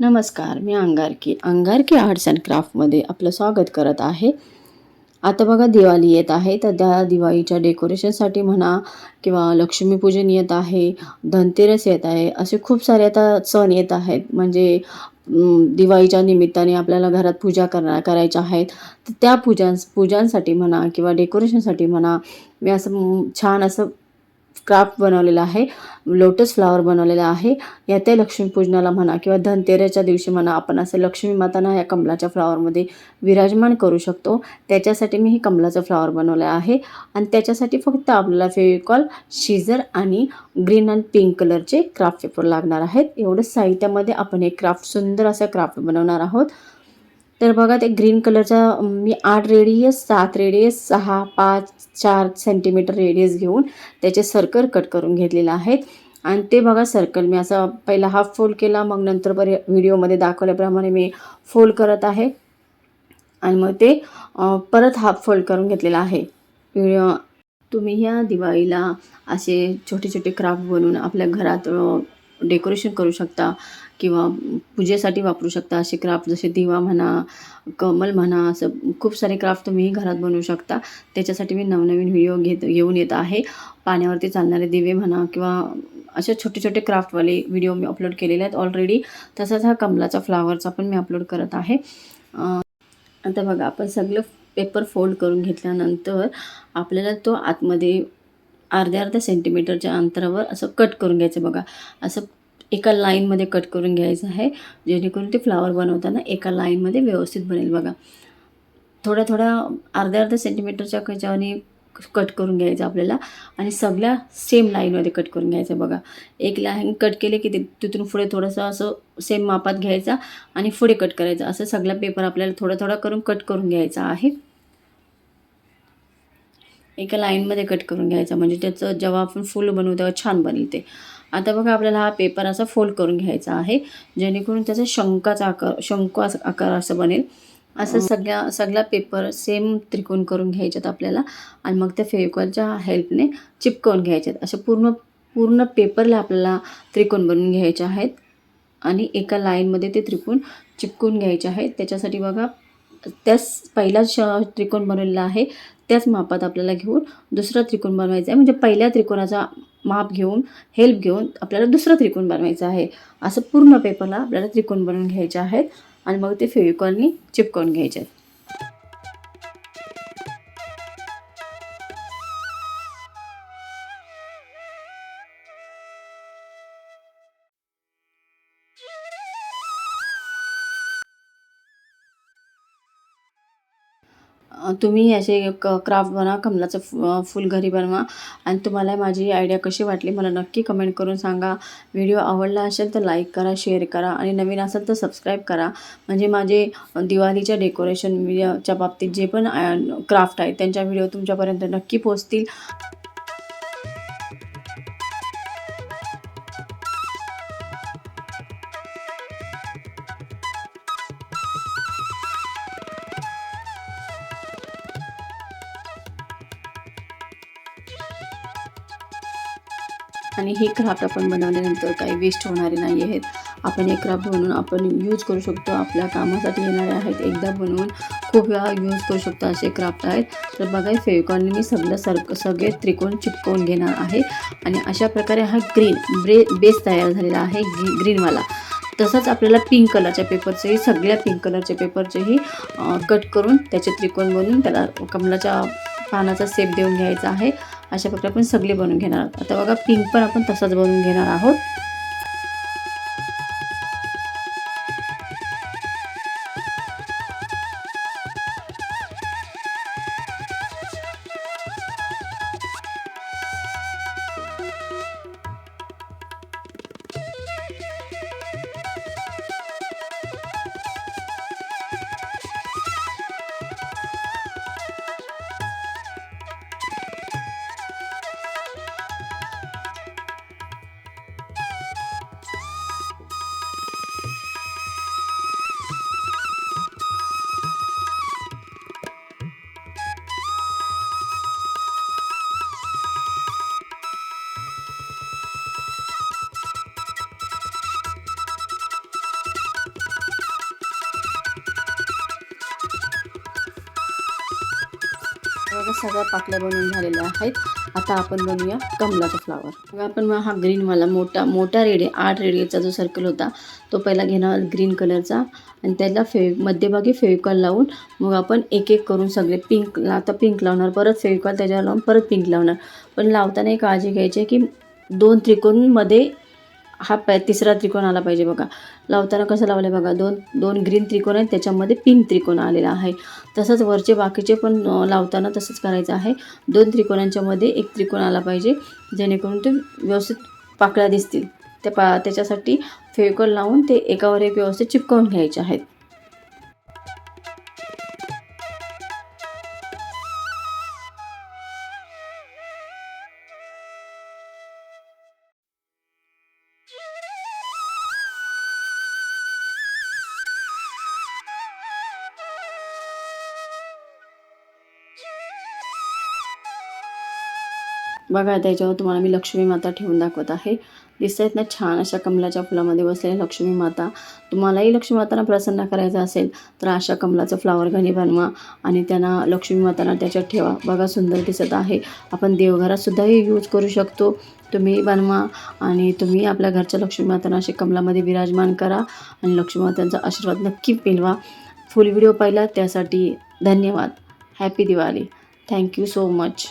नमस्कार मी Angarki. Angarki arts and क्राफ्टमध्ये आपलं स्वागत करत आहे. आता बघा दिवाळी येत आहे तर त्या दिवाळीच्या डेकोरेशनसाठी म्हणा किंवा लक्ष्मीपूजन येत आहे धनतेरस येत आहे असे खूप सारे आता सण येत आहेत. म्हणजे दिवाळीच्या निमित्ताने आपल्याला घरात पूजा करणार करायच्या आहेत. तर त्या पूजां पूजांसाठी म्हणा किंवा डेकोरेशनसाठी म्हणा मी असं छान असं क्राफ्ट बनवलेलं आहे लोटस फ्लावर बनवलेला आहे. या त्या लक्ष्मीपूजनाला म्हणा किंवा धनतेरसच्या दिवशी म्हणा आपण असं लक्ष्मी मातांना या कमलाच्या फ्लावरमध्ये विराजमान करू शकतो. त्याच्यासाठी मी हे कमलाचं फ्लावर बनवलं आहे. आणि त्याच्यासाठी फक्त आपल्याला फेविकॉल शिजर आणि ग्रीन आणि पिंक कलरचे क्राफ्ट पेपर लागणार आहेत. एवढं साहित्यामध्ये आपण एक क्राफ्ट सुंदर असं क्राफ्ट बनवणार आहोत. तर बघा ते ग्रीन कलरचा मी आठ रेडियस सात रेडियस सहा पाच चार सेंटीमीटर रेडियस घेऊन त्याचे सर्कल कट करून घेतलेले आहेत. आणि ते बघा सर्कल मी असा पहिला हाफ फोल्ड केला मग नंतर बरे व्हिडिओमध्ये दाखवल्याप्रमाणे मी फोल्ड करत आहे. आणि मग ते परत हाफ फोल्ड करून घेतलेला आहे. व्हिडिओ तुम्ही ह्या दिवाळीला असे छोटे छोटे क्राफ्ट बनवून आपल्या घरात डेकोरेशन करू शकता. किंवा पूजेसाठी वापरू शकता असे क्राफ्ट जसे दिवा म्हणा कमल म्हणा असं खूप सारे क्राफ्ट तुम्ही घरात बनवू शकता. त्याच्यासाठी मी नवनवीन व्हिडिओ घेत घेऊन येत आहे. पाण्यावरती चालणारे दिवे म्हणा किंवा असे छोटे छोटे क्राफ्टवाले व्हिडिओ मी अपलोड केलेले आहेत ऑलरेडी तसंच हा कमलाचा फ्लावरचा पण मी अपलोड करत आहे. आता बघा आपण सगळं पेपर फोल्ड करून घेतल्यानंतर आपल्याला तो आतमध्ये अर्ध्या अर्ध्या सेंटीमीटरच्या अंतरावर असं कट करून घ्यायचं बघा. असं एका लाईनमध्ये कट करून घ्यायचं आहे. जेणेकरून ते फ्लावर बनवताना एका लाईनमध्ये व्यवस्थित बनेल. बघा थोड्या थोड्या अर्ध्या अर्ध्या सेंटीमीटरच्या ह्याच्याने कट करून घ्यायचं आपल्याला. आणि सगळ्या सेम लाईनमध्ये कट करून घ्यायचं बघा एक लाईन कट केले की ते तिथून पुढे थोडंसं असं सेम मापात घ्यायचा आणि पुढे कट करायचा. असं सगळा पेपर आपल्याला थोडा थोडा करून कट करून घ्यायचा आहे. एका लाईनमध्ये कट करून घ्यायचा. म्हणजे त्याचं जेव्हा आपण फुल बनवू तेव्हा छान बनेल ते. आता बघा आपल्याला हा पेपर असा फोल्ड करून घ्यायचा आहे जेणेकरून त्याचा शंकाचा आकार शंकू आकार असं बनेल. असं सगळ्या सगळा पेपर सेम त्रिकोण करून घ्यायच्यात आपल्याला आणि मग त्या फेविकॉलच्या हेल्पने चिपकवून घ्यायच्यात. अशा पूर्ण पूर्ण पेपरला आपल्याला त्रिकोण बनवून घ्यायचे आहेत आणि एका लाईनमध्ये ते त्रिकोण चिपकून घ्यायचे आहेत. त्याच्यासाठी बघा त्याच पहिला श त्रिकोण बनवलेला आहे त्याच मापात आपल्याला घेऊन दुसरा त्रिकोण बनवायचा आहे. म्हणजे पहिल्या त्रिकोणाचा माप घेऊन हेल्प घेऊन आपल्याला दुसरा त्रिकोण बनवायचा आहे. असं पूर्ण पेपरला आपल्याला त्रिकोण बनवून घ्यायचे आहेत आणि मग ते फेविकॉलनी चिपकवून घ्यायचे आहेत. तुम्ही असे क क्राफ्ट बनवा कमलाचं फु फुल घरी बनवा. आणि तुम्हाला माझी आयडिया कशी वाटली मला नक्की कमेंट करून सांगा. व्हिडिओ आवडला असेल तर लाईक करा शेअर करा आणि नवीन असेल तर सबस्क्राईब करा. म्हणजे माझे दिवाळीच्या डेकोरेशन च्या बाबतीत जे पण क्राफ्ट आहेत त्यांच्या व्हिडिओ तुमच्यापर्यंत नक्की पोचतील आणि हे क्राफ्ट आपण बनवल्यानंतर काही वेस्ट होणारे नाही आहेत. आपण हे क्राफ्ट बनवून आपण यूज करू शकतो. आपल्या कामासाठी येणारे आहेत. एकदा बनवून खूप वेळा यूज करू शकतो असे क्राफ्ट आहेत. तर बघा फेविकॉलने मी सगळं सर सगळे त्रिकोण चिपकवून घेणार आहे. आणि अशा प्रकारे हा ग्रीन ब्रे बेस तयार झालेला आहे ग्री ग्रीनवाला तसंच आपल्याला पिंक कलरच्या पेपरचेही सगळ्या पिंक कलरच्या पेपरचेही कट करून त्याचे त्रिकोण बनवून त्याला कमलाच्या पानाचा सेप देऊन घ्यायचा आहे. अशा प्रकारे आपण सगळे बनवून घेणार आहोत. आता बघा पिंक पण आपण तसाच बनवून घेणार आहोत. बघा सगळ्या पाकल्या बनवून झालेल्या आहेत. आता आपण बनवूया कमलाचा फ्लावर मग आपण हा ग्रीनवाला मोठा मोठा रेडे आठ रेडियेचा जो सर्कल होता तो पहिला घेणार ग्रीन कलरचा आणि त्याला फे मध्यभागी फेविकॉल लावून मग आपण एक एक करून सगळे पिंक आता पिंक लावणार परत फेविकॉल त्याच्यावर लावून परत पिंक लावणार. पण लावताना एक काळजी घ्यायची आहे की दोन त्रिकोणमध्ये हा प तिसरा त्रिकोण आला पाहिजे बघा. लावताना कसं लावलं आहे बघा दोन दोन ग्रीन त्रिकोण आहेत त्याच्यामध्ये पिंक त्रिकोण आलेला आहे. तसंच वरचे बाकीचे पण लावताना तसंच करायचं आहे. दोन त्रिकोणांच्यामध्ये एक त्रिकोण आला पाहिजे जेणेकरून ते व्यवस्थित पाकळ्या दिसतील. त्या पा त्याच्यासाठी फेविकॉल लावून ते एकावर एक व्यवस्थित चिपकवून घ्यायचे आहेत. बघा त्याच्यावर तुम्हाला मी लक्ष्मी माता ठेवून दाखवत आहे. दिसत आहेत ना छान अशा कमलाच्या फुलामध्ये बसलेल्या लक्ष्मी माता. तुम्हालाही लक्ष्मी मातांना प्रसन्न करायचं असेल तर अशा कमलाचं फ्लावर घरी बनवा आणि त्यांना लक्ष्मी मातांना त्याच्यात ठेवा. बघा सुंदर दिसत आहे. आपण देवघरातसुद्धाही यूज करू शकतो. तुम्ही बनवा आणि तुम्ही आपल्या घरच्या लक्ष्मी मातांना असे कमलामध्ये विराजमान करा आणि लक्ष्मी मातांचा आशीर्वाद नक्की मिळवा. फुल व्हिडिओ पाहिला त्यासाठी धन्यवाद. Happy Diwali thank you so much